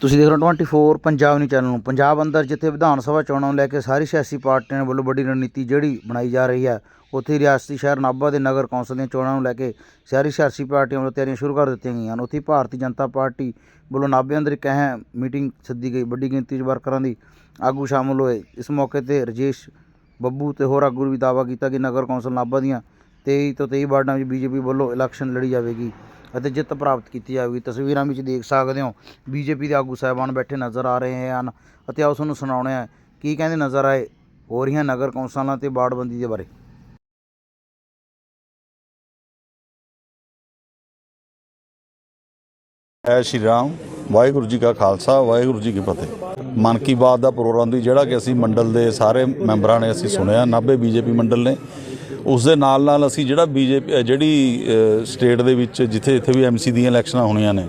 ਤੁਸੀਂ ਦੇਖ ਰਹੇ ਹੋ 24 ਪੰਜਾਬ ਨਿਊਜ਼ ਚੈਨਲ ਨੂੰ। ਪੰਜਾਬ ਅੰਦਰ ਜਿੱਥੇ ਵਿਧਾਨ ਸਭਾ ਚੋਣਾਂ ਨੂੰ ਲੈ ਕੇ ਸਾਰੀ ਸਿਆਸੀ ਪਾਰਟੀਆਂ ਵੱਲੋਂ ਵੱਡੀ ਰਣਨੀਤੀ ਜਿਹੜੀ ਬਣਾਈ ਜਾ ਰਹੀ ਹੈ, ਉੱਥੇ ਰਿਆਸਤੀ ਸ਼ਹਿਰ ਨਾਭਾ ਦੇ ਨਗਰ ਕੌਂਸਲ ਦੀਆਂ ਚੋਣਾਂ ਨੂੰ ਲੈ ਕੇ ਸਾਰੀ ਸਿਆਸੀ ਪਾਰਟੀਆਂ ਵੱਲੋਂ ਤਿਆਰੀਆਂ ਸ਼ੁਰੂ ਕਰ ਦਿੱਤੀਆਂ ਗਈਆਂ ਹਨ। ਉੱਥੇ ਭਾਰਤੀ ਜਨਤਾ ਪਾਰਟੀ ਵੱਲੋਂ ਨਾਭੇ ਅੰਦਰ ਇੱਕ ਅਹਿਮ ਮੀਟਿੰਗ ਸੱਦੀ ਗਈ, ਵੱਡੀ ਗਿਣਤੀ 'ਚ ਵਰਕਰਾਂ ਦੀ ਆਗੂ ਸ਼ਾਮਲ ਹੋਏ। ਇਸ ਮੌਕੇ ਤੇ ਰਜੇਸ਼ ਬੱਬੂ ਤੇ ਹੋਰ ਆਗੂ ਵੀ ਦਾਅਵਾ ਕੀਤਾ ਕਿ ਨਗਰ ਕੌਂਸਲ ਨਾਭਾ ਦੀਆਂ 23 ਤੋਂ 23 ਵਾਰਡਾਂ ਵਿੱਚ ਬੀਜੇਪੀ ਵੱਲੋਂ ਇਲੈਕਸ਼ਨ ਲੜੀ ਜਾਵੇਗੀ। ਅਤੇ ਜਿੱਤ ਪ੍ਰਾਪਤ ਕੀਤੀ ਜਾਵੇਗੀ। ਤਸਵੀਰਾਂ ਵਿੱਚ ਦੇਖ ਸਕਦੇ ਹੋ, ਬੀਜੇਪੀ ਦੇ ਆਗੂ ਸਾਹਿਬਾਨ ਬੈਠੇ ਨਜ਼ਰ ਆ ਰਹੇ ਹਨ ਅਤੇ ਆਓ ਤੁਹਾਨੂੰ ਸੁਣਾਉਣੇ ਆ ਕੀ ਕਹਿੰਦੇ ਨਜ਼ਰ ਆਏ ਹੋ ਰਹੀਆਂ ਨਗਰ ਕੌਂਸਲਾਂ ਤੇ ਬਾੜਬੰਦੀ ਦੇ ਬਾਰੇ। ਜੈ ਸ਼੍ਰੀ ਰਾਮ, ਵਾਹਿਗੁਰੂ ਜੀ ਕਾ ਖਾਲਸਾ, ਵਾਹਿਗੁਰੂ ਜੀ ਕੀ ਫਤਿਹ। ਮਨ ਕੀ ਬਾਤ ਦਾ ਪ੍ਰੋਗਰਾਮ ਦੀ ਜਿਹੜਾ ਕਿ ਅਸੀਂ ਮੰਡਲ ਦੇ ਸਾਰੇ ਮੈਂਬਰਾਂ ਨੇ ਅਸੀਂ ਸੁਣਿਆ, ਨਾਭੇ ਬੀਜੇਪੀ ਮੰਡਲ ਨੇ। ਉਸ ਦੇ ਨਾਲ ਨਾਲ ਅਸੀਂ ਜਿਹੜਾ ਬੀਜੇਪੀ ਜਿਹੜੀ ਸਟੇਟ ਦੇ ਵਿੱਚ ਜਿੱਥੇ ਜਿੱਥੇ ਵੀ ਐਮਸੀ ਦੀਆਂ ਇਲੈਕਸ਼ਨਾਂ ਹੋਣੀਆਂ ਨੇ,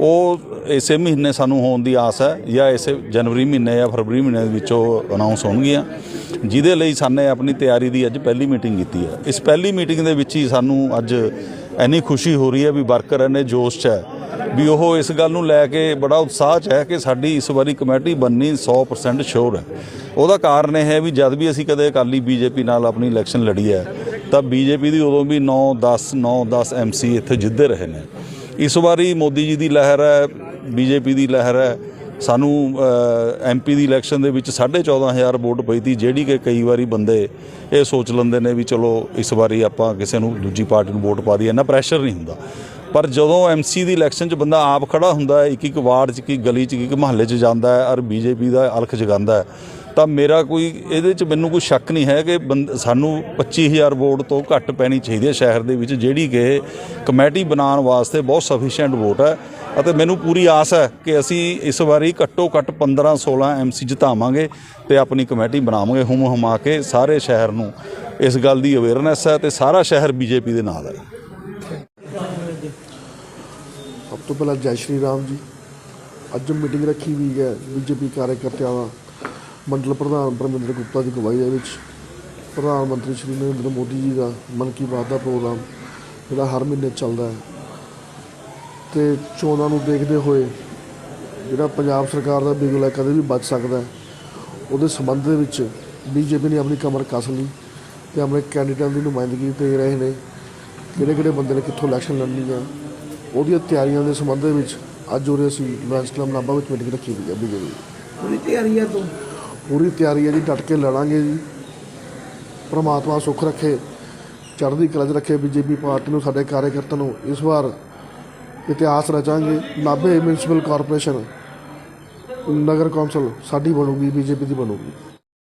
ਉਹ ਇਸੇ ਮਹੀਨੇ ਸਾਨੂੰ ਹੋਣ ਦੀ ਆਸ ਹੈ ਜਾਂ ਇਸੇ ਜਨਵਰੀ ਮਹੀਨੇ ਜਾਂ ਫਰਵਰੀ ਮਹੀਨੇ ਦੇ ਵਿੱਚ ਉਹ ਅਨਾਉਂਸ ਹੋਣਗੀਆਂ। ਜਿਹਦੇ ਲਈ ਸਾਨੇ ਆਪਣੀ ਤਿਆਰੀ ਦੀ ਅੱਜ ਪਹਿਲੀ ਮੀਟਿੰਗ ਕੀਤੀ ਹੈ। ਇਸ ਪਹਿਲੀ ਮੀਟਿੰਗ ਦੇ ਵਿੱਚ ਹੀ ਸਾਨੂੰ ਅੱਜ ਇੰਨੀ ਖੁਸ਼ੀ ਹੋ ਰਹੀ ਹੈ ਵੀ ਵਰਕਰ ਇੰਨੇ ਜੋਸ਼ 'ਚ ਹੈ ਵੀ ਉਹ ਇਸ ਗੱਲ ਨੂੰ ਲੈ ਕੇ ਬੜਾ ਉਤਸ਼ਾਹ 'ਚ ਹੈ ਕਿ ਸਾਡੀ ਇਸ ਵਾਰੀ ਕਮੇਟੀ ਬੰਨੀ 100% ਸ਼ੋਰ ਹੈ। ਉਹਦਾ ਕਾਰਨ ਇਹ ਹੈ ਵੀ ਜਦ ਵੀ ਅਸੀਂ ਕਦੇ ਅਕਾਲੀ ਬੀਜੇਪੀ ਨਾਲ ਆਪਣੀ ਇਲੈਕਸ਼ਨ ਲੜੀ ਹੈ, ਤਾਂ ਬੀਜੇਪੀ ਦੀ ਉਦੋਂ ਵੀ 9 10 9 10 ਐਮਸੀ ਇੱਥੇ ਜਿੱਤਦੇ ਰਹੇ ਨੇ। ਇਸ ਵਾਰੀ ਮੋਦੀ ਜੀ ਦੀ ਲਹਿਰ ਹੈ, ਬੀਜੇਪੀ ਦੀ ਲਹਿਰ ਹੈ। ਸਾਨੂੰ ਐਮਪੀ ਦੀ ਇਲੈਕਸ਼ਨ ਦੇ ਵਿੱਚ 14500 ਵੋਟ ਪਈ ਤੀ ਜਿਹੜੀ ਕਿ ਕਈ ਵਾਰੀ ਬੰਦੇ ਇਹ ਸੋਚ ਲੈਂਦੇ ਨੇ ਵੀ ਚਲੋ ਇਸ ਵਾਰੀ ਆਪਾਂ ਕਿਸੇ ਨੂੰ ਦੂਜੀ ਪਾਰਟੀ ਨੂੰ ਵੋਟ ਪਾ ਦਈਏ, ਇੰਨਾ ਪ੍ਰੈਸ਼ਰ ਨਹੀਂ ਹੁੰਦਾ। ਪਰ ਜਦੋਂ ਐਮਸੀ ਦੀ ਇਲੈਕਸ਼ਨ 'ਚ ਬੰਦਾ ਆਪ ਖੜਾ ਹੁੰਦਾ ਹੈ, ਇੱਕ ਇੱਕ ਵਾਰਡ 'ਚ, ਇੱਕ ਗਲੀ 'ਚ, ਇੱਕ ਮਹੱਲੇ 'ਚ ਜਾਂਦਾ ਹੈ ਔਰ ਬੀਜੇਪੀ ਦਾ ਅਲਖ ਜਗਾਉਂਦਾ ਹੈ, ਤਾਂ ਮੇਰਾ ਕੋਈ ਇਹਦੇ 'ਚ ਮੈਨੂੰ ਕੋਈ ਸ਼ੱਕ ਨਹੀਂ ਹੈ ਕਿ ਬੰਦ- ਸਾਨੂੰ 25000 ਵੋਟ ਤੋਂ ਘੱਟ ਪੈਣੀ ਚਾਹੀਦੀ ਹੈ ਸ਼ਹਿਰ ਦੇ ਵਿੱਚ, ਜਿਹੜੀ ਕਿ ਕਮੇਟੀ ਬਣਾਉਣ ਵਾਸਤੇ ਬਹੁਤ ਸਫੀਸ਼ੀਐਂਟ ਵੋਟ ਹੈ ਅਤੇ ਮੈਨੂੰ ਪੂਰੀ ਆਸ ਹੈ ਕਿ ਅਸੀਂ ਇਸ ਵਾਰੀ ਘੱਟੋ ਘੱਟ 15 16 ਐਮਸੀ ਜਿਤਾਵਾਂਗੇ ਤੇ ਆਪਣੀ ਕਮੇਟੀ ਬਣਾਵਾਂਗੇ ਹੁਮ ਹੁਮਾ ਕੇ ਸਾਰੇ ਸ਼ਹਿਰ ਨੂੰ, ਇਸ ਗੱਲ ਦੀ ਅਵੇਅਰਨੈਸ ਹੈ ਤੇ ਸਾਰਾ ਸ਼ਹਿਰ ਬੀਜੇਪੀ ਦੇ ਨਾਲ ਹੈ। ਸਭ ਤੋਂ ਪਹਿਲਾਂ ਜੈ ਸ਼੍ਰੀ ਰਾਮ ਜੀ। ਅੱਜ ਮੀਟਿੰਗ ਰੱਖੀ ਹੋਈ ਹੈ ਬੀਜੇਪੀ ਕਾਰਜਕਰਤਾਵਾਂ ਮੰਡਲ ਪ੍ਰਧਾਨ ਪਰਮਿੰਦਰ ਗੁਪਤਾ ਦੀ ਅਗਵਾਈ ਦੇ ਵਿੱਚ। ਪ੍ਰਧਾਨ ਮੰਤਰੀ ਸ਼੍ਰੀ ਨਰਿੰਦਰ ਮੋਦੀ ਜੀ ਦਾ ਮਨ ਕੀ ਬਾਤ ਦਾ ਪ੍ਰੋਗਰਾਮ ਜਿਹੜਾ ਹਰ ਮਹੀਨੇ ਚੱਲਦਾ ਹੈ। ਤੇ ਚੋਣਾਂ ਨੂੰ ਦੇਖਦੇ ਹੋਏ ਜਿਹੜਾ ਪੰਜਾਬ ਸਰਕਾਰ ਦਾ ਬਿਗਲ ਹੈ ਕਦੇ ਵੀ ਬਚ ਸਕਦਾ ਹੈ, ਉਹਦੇ ਸੰਬੰਧ ਦੇ ਵਿੱਚ ਬੀਜੇਪੀ ਨੇ ਆਪਣੀ ਕਮਰ ਕੱਸ ਲਈ ਤੇ ਆਪਣੇ ਕੈਂਡੀਡੇਟਾਂ ਦੀ ਨੁਮਾਇੰਦਗੀ ਦੇ ਰਹੇ ਨੇ। ਕਿਹੜੇ ਕਿਹੜੇ ਬੰਦੇ ਨੇ, ਕਿੱਥੋਂ ਇਲੈਕਸ਼ਨ ਲੜਨੀ ਆ ਉਹਦੀਆਂ ਤਿਆਰੀਆਂ ਦੇ ਸੰਬੰਧ ਦੇ ਵਿੱਚ ਅੱਜ ਉਰੇ ਅਸੀਂ ਲਾਇੰਸ ਕਲੱਬ ਨਾਭਾ ਵਿੱਚ ਮੀਟਿੰਗ ਰੱਖੀ ਹੋਈ ਹੈ ਬੀਜੇਪੀ ਪੂਰੀ ਤਿਆਰੀ ਹੈ ਤੋਂ? ਪੂਰੀ ਤਿਆਰੀ ਹੈ ਜੀ ਡਟ ਕੇ ਲੜਾਂਗੇ ਜੀ। ਪ੍ਰਮਾਤਮਾ ਸੁੱਖ ਰੱਖੇ ਚੜ੍ਹਦੀ ਕਲਾ 'ਚ ਰੱਖੇ ਬੀਜੇਪੀ ਪਾਰਟੀ ਨੂੰ ਸਾਡੇ ਕਾਰਜਕਰਤਾ ਨੂੰ ਇਸ ਵਾਰ ਇਤਿਹਾਸ ਰਚਾਂਗੇ। ਨਾਭੇ ਮਿਊਨਿਸਪਲ ਕਾਰਪੋਰੇਸ਼ਨ ਨਗਰ ਕੌਂਸਲ ਸਾਡੀ ਬਣੂਗੀ ਬੀਜੇਪੀ ਦੀ ਬਣੂਗੀ।